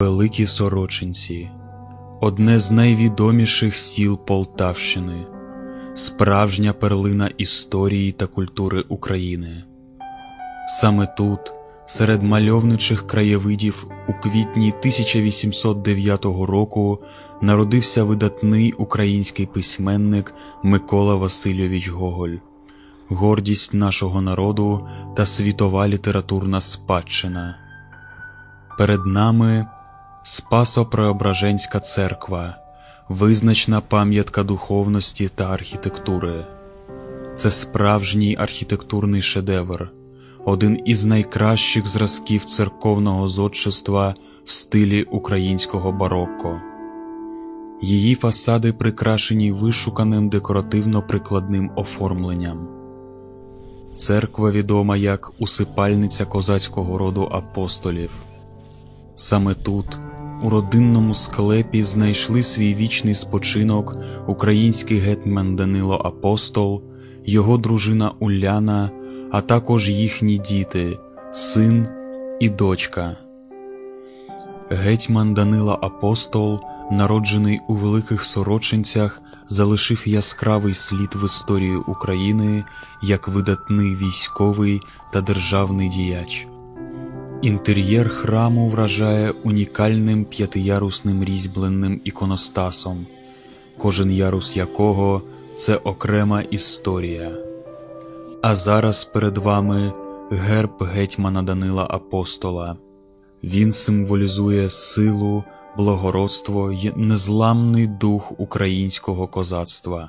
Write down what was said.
Великі Сорочинці одне з найвідоміших сіл Полтавщини, справжня перлина історії та культури України. Саме тут, серед мальовничих краєвидів, у квітні 1809 року народився видатний український письменник Микола Васильович Гоголь, гордість нашого народу та світова літературна спадщина. Перед нами Спасо-Преображенська церква, визначна пам'ятка духовності та архітектури. Це справжній архітектурний шедевр, один із найкращих зразків церковного зодчества в стилі українського барокко. Її фасади прикрашені вишуканим декоративно-прикладним оформленням. Церква відома як усипальниця козацького роду апостолів. Саме тут, у родинному склепі, знайшли свій вічний спочинок український гетьман Данило Апостол, його дружина Уляна, а також їхні діти, син і дочка. Гетьман Данила Апостол, народжений у Великих Сорочинцях, залишив яскравий слід в історії України як видатний військовий та державний діяч. Інтер'єр храму вражає унікальним п'ятиярусним різьбленим іконостасом, кожен ярус якого це окрема історія. А зараз перед вами герб гетьмана Данила Апостола. Він символізує силу, благородство й незламний дух українського козацтва.